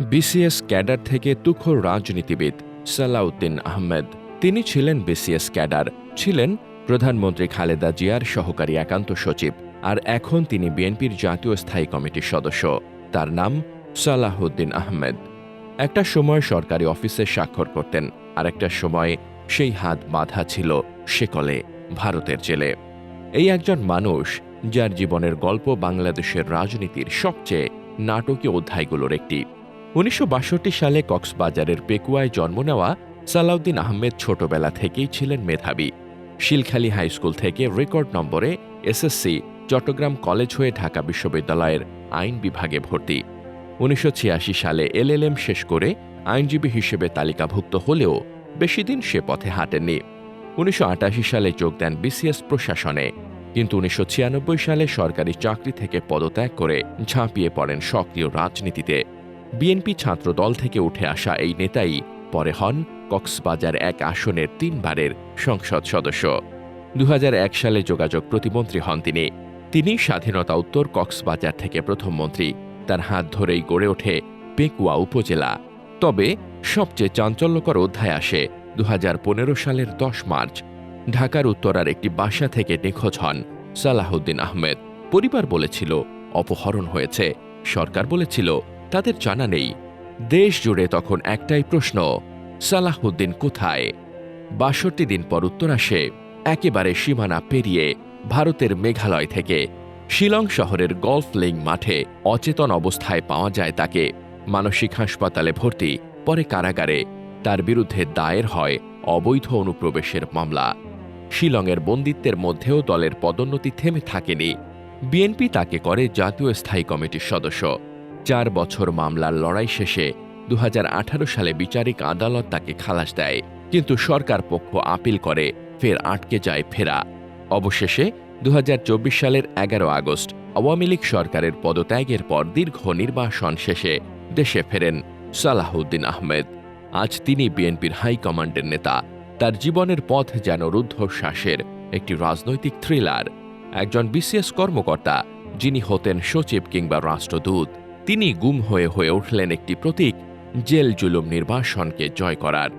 BCS cadre থেকে তুখোর রাজনীতিবিদ সালাউদ্দিন আহমেদ। তিনি ছিলেন বিসিএস ক্যাডার। ছিলেন প্রধানমন্ত্রী খালেদা জিয়ার সহকারী একান্ত সচিব আর এখন তিনি বিএনপির জাতীয় স্থায়ী কমিটির সদস্য। তার নাম সালাহুদ্দিন আহমেদ। একটা সময় সরকারি অফিসে স্বাক্ষর করতেন আর একটা সময় সেই হাত বাঁধা ছিল সেকলে ভারতের জেলে। এই একজন মানুষ, যার জীবনের গল্প বাংলাদেশের রাজনীতির সবচেয়ে নাটকীয় অধ্যায়গুলোর একটি। উনিশশো বাষট্টি সালে কক্সবাজারের পেকুয়ায় জন্ম নেওয়া সালাউদ্দিন আহমেদ ছোটবেলা থেকেই ছিলেন মেধাবী। শিলখালী হাই স্কুল থেকে রেকর্ড নম্বরে এসএসসি, চট্টগ্রাম কলেজ হয়ে ঢাকা বিশ্ববিদ্যালয়ের আইন বিভাগে ভর্তি। উনিশশো ছিয়াশি সালে এলএলএম শেষ করে আইনজীবী হিসেবে তালিকাভুক্ত হলেও বেশিদিন সে পথে হাঁটেননি। উনিশশো আটাশি সালে যোগ দেন বিসিএস প্রশাসনে। কিন্তু উনিশশো ছিয়ানব্বই সালে সরকারি চাকরি থেকে পদত্যাগ করে ঝাঁপিয়ে পড়েন সক্রিয় রাজনীতিতে। বিএনপি ছাত্রদল থেকে উঠে আসা এই নেতাই পরে হন কক্সবাজার এক আসনের তিনবারের সংসদ সদস্য। দু হাজার এক সালে যোগাযোগ প্রতিমন্ত্রী হন তিনি। তিনি স্বাধীনতা উত্তর কক্সবাজার থেকে প্রথম মন্ত্রী। তার হাত ধরেই গড়ে ওঠে পেকুয়া উপজেলা। তবে সবচেয়ে চাঞ্চল্যকর অধ্যায় আসে দু হাজার পনেরো সালের দশ মার্চ। ঢাকার উত্তরার একটি বাসা থেকে নিখোঁজ হন সালাহুদ্দিন আহমেদ। পরিবার বলেছিল, অপহরণ হয়েছে। সরকার বলেছিল তাদের জানা নেই। দেশ জুড়ে তখন একটাই প্রশ্ন, সালাহউদ্দিন কোথায়? বাষট্টি দিন পর উত্তর আসে, একেবারে সীমানা পেরিয়ে ভারতের মেঘালয় থেকে। শিলং শহরের গল্ফ লিং মাঠে অচেতন অবস্থায় পাওয়া যায় তাকে। মানসিক হাসপাতালে ভর্তি, পরে কারাগারে। তার বিরুদ্ধে দায়ের হয় অবৈধ অনুপ্রবেশের মামলা। শিলংয়ের বন্দিত্বের মধ্যেও দলের পদোন্নতি থেমে থাকেনি। বিএনপি তাকে করে জাতীয় স্থায়ী কমিটির সদস্য। চার বছর মামলার লড়াই শেষে দু হাজার আঠারো সালে বিচারিক আদালত তাকে খালাস দেয়, কিন্তু সরকার পক্ষ আপিল করে, ফের আটকে যায় ফেরা। অবশেষে দু হাজার চব্বিশ সালের এগারো আগস্ট, আওয়ামী লীগ সরকারের পদত্যাগের পর দীর্ঘ নির্বাসন শেষে দেশে ফেরেন সালাহুদ্দিন আহমেদ। আজ তিনি বিএনপির হাইকমান্ডের নেতা। তার জীবনের পথ যেন রুদ্ধশ্বাসের একটি রাজনৈতিক থ্রিলার। একজন বিসিএস কর্মকর্তা, যিনি হতেন সচিব কিংবা রাষ্ট্রদূত। তিনি গুম হয়ে হয়ে উঠলেন একটি প্রতীক, জেল জুলুম নির্বাসনকে জয় করার।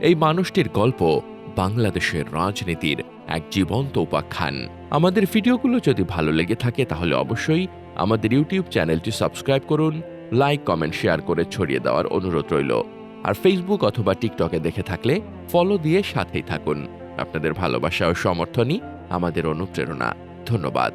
এই মানুষটির গল্প বাংলাদেশের রাজনীতির এক জীবন্ত উপাখ্যান। আমাদের ভিডিওগুলো যদি ভালো লেগে থাকে তাহলে অবশ্যই আমাদের ইউটিউব চ্যানেলটি সাবস্ক্রাইব করুন, লাইক, কমেন্ট, শেয়ার করে ছড়িয়ে দেওয়ার অনুরোধ রইল। আর ফেসবুক অথবা টিকটকে দেখে থাকলে ফলো দিয়ে সাথেই থাকুন। আপনাদের ভালোবাসা ও সমর্থনই আমাদের অনুপ্রেরণা। ধন্যবাদ।